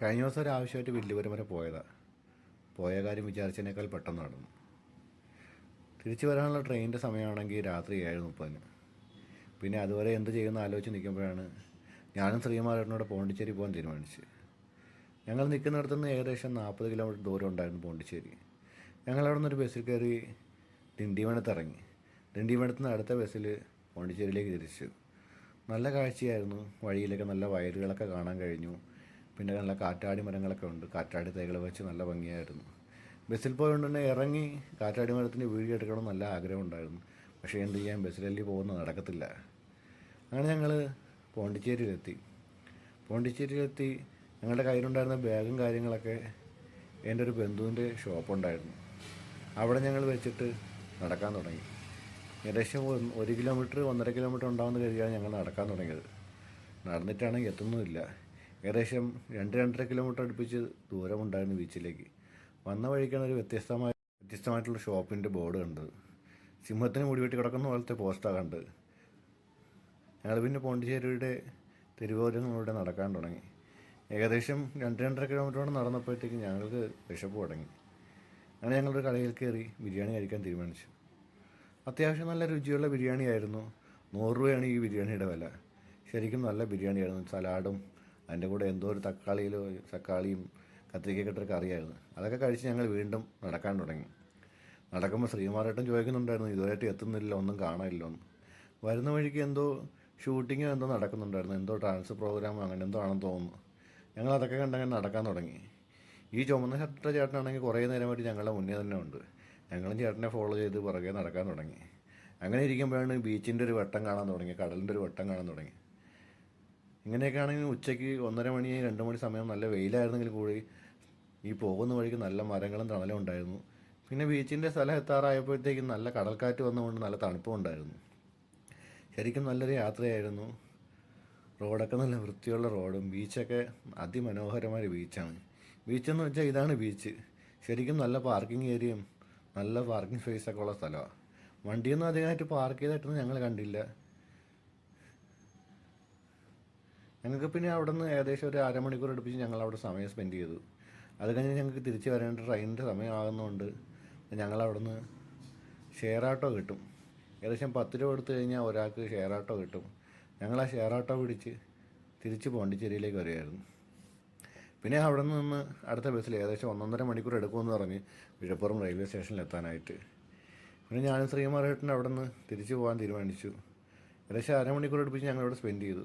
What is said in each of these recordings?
കഴിഞ്ഞ ദിവസം ഒരു ആവശ്യമായിട്ട് വില്ലുപുരം വരെ പോയതാണ് പോയ കാര്യം വിചാരിച്ചതിനേക്കാൾ പെട്ടെന്ന് നടന്നു. തിരിച്ചു വരാനുള്ള ട്രെയിനിന്റെ സമയമാണെങ്കിൽ രാത്രി ഏഴ് മുപ്പതിന്. പിന്നെ അതുവരെ എന്ത് ചെയ്യുമെന്ന് ആലോചിച്ച് നിൽക്കുമ്പോഴാണ് ഞാനും ശ്രീമാരേട്ടനോട് പോണ്ടിച്ചേരി പോകാൻ തീരുമാനിച്ചു. ഞങ്ങൾ നിൽക്കുന്നിടത്തു നിന്ന് ഏകദേശം നാൽപ്പത് കിലോമീറ്റർ ദൂരം ഉണ്ടായിരുന്നു പോണ്ടിച്ചേരി. ഞങ്ങൾ അവിടെ നിന്നൊരു ബസ്സിൽ കയറി ദിണ്ടിവനത്ത് ഇറങ്ങി. ദിണ്ടിവനത്ത് നിന്ന് അടുത്ത ബസ്സിൽ പോണ്ടിച്ചേരിയിലേക്ക് തിരിച്ചു. നല്ല കാഴ്ചയായിരുന്നു. വഴിയിലൊക്കെ നല്ല വയലുകളൊക്കെ കാണാൻ കഴിഞ്ഞു. പിന്നെ നല്ല കാറ്റാടി മരങ്ങളൊക്കെ ഉണ്ട്. കാറ്റാടി തൈകൾ വെച്ച് നല്ല ഭംഗിയായിരുന്നു. ബസ്സിൽ പോയതുകൊണ്ട് തന്നെ ഇറങ്ങി കാറ്റാടി മരത്തിന്റെ വീഡിയോ എടുക്കണം നല്ല ആഗ്രഹം ഉണ്ടായിരുന്നു പക്ഷേ എന്ത് ചെയ്യാൻ ബസ്സിലല്ലേ പോകുന്നത്? നടക്കത്തില്ല. അങ്ങനെ ഞങ്ങൾ പോണ്ടിച്ചേരിയിലെത്തി. പോണ്ടിച്ചേരിയിലെത്തി. ഞങ്ങളുടെ കയ്യിലുണ്ടായിരുന്ന ബാഗും കാര്യങ്ങളൊക്കെ എന്റെ ഒരു ബന്ധുവിന്റെ ഷോപ്പുണ്ടായിരുന്നു. അവിടെ ഞങ്ങൾ വെച്ചിട്ട് നടക്കാൻ തുടങ്ങി. ഏകദേശം ഒരു കിലോമീറ്റർ ഒന്നര കിലോമീറ്റർ ഉണ്ടാവുന്ന കഴിയാണ് ഞങ്ങൾ നടക്കാൻ തുടങ്ങിയത്. നടന്നിട്ടാണെങ്കിൽ എത്തുന്നുമില്ല. ഏകദേശം രണ്ട് രണ്ടര കിലോമീറ്റർ അടുപ്പിച്ച് ദൂരമുണ്ടായിരുന്നു ബീച്ചിലേക്ക്. വന്ന വഴിക്കാണ് ഒരു വ്യത്യസ്തമായ വ്യത്യസ്തമായിട്ടുള്ള ഷോപ്പിന്റെ ബോർഡ് കണ്ടത്. സിംഹത്തിന് മുടി വെട്ടി കിടക്കുന്ന പോലത്തെ പോസ്റ്റാണ് കണ്ടത്. ഞങ്ങൾ പിന്നെ പോണ്ടിച്ചേരിയുടെ തെരുവോരങ്ങളിലൂടെ നടക്കാൻ തുടങ്ങി. ഏകദേശം രണ്ട് രണ്ടര കിലോമീറ്ററോടെ നടന്നപ്പോഴത്തേക്ക് ഞങ്ങൾക്ക് വിശപ്പ് തുടങ്ങി. അങ്ങനെ ഞങ്ങളൊരു കടയിൽ കയറി ബിരിയാണി കഴിക്കാൻ തീരുമാനിച്ചു. അത്യാവശ്യം നല്ല രുചിയുള്ള ബിരിയാണി ആയിരുന്നു നൂറ് രൂപയാണ് ഈ ബിരിയാണിയുടെ വില. ശരിക്കും നല്ല ബിരിയാണിയായിരുന്നു. സലാഡും അതിന്റെ കൂടെ എന്തോ ഒരു തക്കാളിയിലോ തക്കാളിയും കത്തിരിക്കൊക്കെ അറിയായിരുന്നു അതൊക്കെ കഴിച്ച് ഞങ്ങൾ വീണ്ടും നടക്കാൻ തുടങ്ങി. നടക്കുമ്പോൾ ശ്രീമാരേട്ടൻ ചോദിക്കുന്നുണ്ടായിരുന്നു ഇതുവരെയായിട്ട് എത്തുന്നില്ല ഒന്നും കാണാനില്ല ഒന്നും വരുന്ന വഴിക്ക് എന്തോ ഷൂട്ടിങ്ങോ എന്തോ നടക്കുന്നുണ്ടായിരുന്നു. എന്തോ ഡാൻസ് പ്രോഗ്രാമോ അങ്ങനെ എന്തോ ആണെന്ന് തോന്നുന്നു. ഞങ്ങൾ അതൊക്കെ കണ്ടങ്ങനെ നടക്കാൻ തുടങ്ങി. ഈ ചുമന്ന ഷർട്ട ചേട്ടനാണെങ്കിൽ കുറേ നേരമായിട്ട് ഞങ്ങളുടെ മുന്നേ തന്നെ ഉണ്ട്. ഞങ്ങളും ചേട്ടനെ ഫോളോ ചെയ്ത് പുറകെ നടക്കാൻ തുടങ്ങി. അങ്ങനെ ഇരിക്കുമ്പോഴാണ് ബീച്ചിന്റെ ഒരു വട്ടം കാണാൻ തുടങ്ങി കടലിന്റെ ഒരു വട്ടം കാണാൻ തുടങ്ങി. ഇങ്ങനെയൊക്കെ ആണെങ്കിൽ ഉച്ചയ്ക്ക് ഒന്നര മണി രണ്ട് മണി സമയം നല്ല വെയിലായിരുന്നെങ്കിൽ കൂടി ഈ പോകുന്ന വഴിക്ക് നല്ല മരങ്ങളും തണലും ഉണ്ടായിരുന്നു. പിന്നെ ബീച്ചിന്റെ സ്ഥലം എത്താറായപ്പോഴത്തേക്കും നല്ല കടൽക്കാറ്റ് വന്നുകൊണ്ട് നല്ല തണുപ്പും ഉണ്ടായിരുന്നു. ശരിക്കും നല്ലൊരു യാത്രയായിരുന്നു. റോഡൊക്കെ നല്ല വൃത്തിയുള്ള റോഡും ബീച്ചൊക്കെ അതിമനോഹരമായ ബീച്ചാണ്. ബീച്ചെന്ന് വെച്ചാൽ ഇതാണ് ബീച്ച്. ശരിക്കും നല്ല പാർക്കിംഗ് ഏരിയയും നല്ല പാർക്കിംഗ് സ്പേസൊക്കെ ഉള്ള സ്ഥലമാണ്. വണ്ടിയൊന്നും അധികമായിട്ട് പാർക്ക് ചെയ്തിട്ടൊന്നും ഞങ്ങൾ കണ്ടില്ല. ഞങ്ങൾക്ക് പിന്നെ അവിടെ നിന്ന് ഏകദേശം ഒരു അരമണിക്കൂർ എടുപ്പിച്ച് ഞങ്ങൾ അവിടെ സമയം സ്പെൻഡ് ചെയ്തു. അത് കഴിഞ്ഞ് ഞങ്ങൾക്ക് തിരിച്ച് വരേണ്ട ട്രെയിനിന്റെ സമയമാകുന്നതുകൊണ്ട് ഞങ്ങൾ അവിടെ നിന്ന് ഷെയർ ഓട്ടോ കിട്ടും. ഏകദേശം പത്ത് രൂപ കൊടുത്തു കഴിഞ്ഞാൽ ഒരാൾക്ക് ഷെയർ ഓട്ടോ കിട്ടും. ഞങ്ങൾ ആ ഷെയർ ഓട്ടോ പിടിച്ച് തിരിച്ച് പോണ്ടിച്ചേരിയിലേക്ക് വരികയായിരുന്നു. പിന്നെ അവിടെ നിന്ന് അടുത്ത ബസ്സിൽ ഏകദേശം ഒന്നൊന്നര മണിക്കൂർ എടുക്കുമെന്ന് പറഞ്ഞ് വിഴപ്പുറം റെയിൽവേ സ്റ്റേഷനിൽ എത്താനായിട്ട്. പിന്നെ ഞാനും ശ്രീമാരേട്ടൻ അവിടെ നിന്ന് തിരിച്ചു പോകാൻ തീരുമാനിച്ചു. ഏകദേശം അരമണിക്കൂർ എടുപ്പിച്ച് ഞങ്ങളിവിടെ സ്പെൻഡ് ചെയ്തു.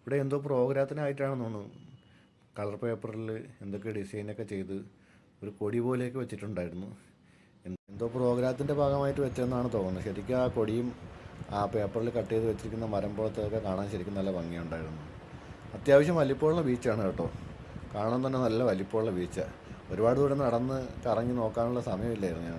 ഇവിടെ എന്തോ പ്രോഗ്രാമത്തിനായിട്ടാണെന്ന് തോന്നുന്നു. കളർ പേപ്പറിൽ എന്തൊക്കെ ഡിസൈനൊക്കെ ചെയ്ത് ഒരു കൊടി പോലെയൊക്കെ വെച്ചിട്ടുണ്ടായിരുന്നു. എന്തോ പ്രോഗ്രാമത്തിന്റെ ഭാഗമായിട്ട് വെച്ചതെന്നാണ് തോന്നുന്നത്. ശരിക്കും ആ കൊടിയും ആ പേപ്പറിൽ കട്ട് ചെയ്ത് വെച്ചിരിക്കുന്ന മരം പോലത്തെയൊക്കെ കാണാൻ ശരിക്കും നല്ല ഭംഗിയുണ്ടായിരുന്നു. അത്യാവശ്യം വലിപ്പമുള്ള ബീച്ചാണ് കേട്ടോ. കാണാൻ തന്നെ നല്ല വലിപ്പമുള്ള ബീച്ചാണ് ഒരുപാട് ദൂരം നടന്ന് കറങ്ങി നോക്കാനുള്ള സമയമില്ലായിരുന്നു ഞങ്ങൾ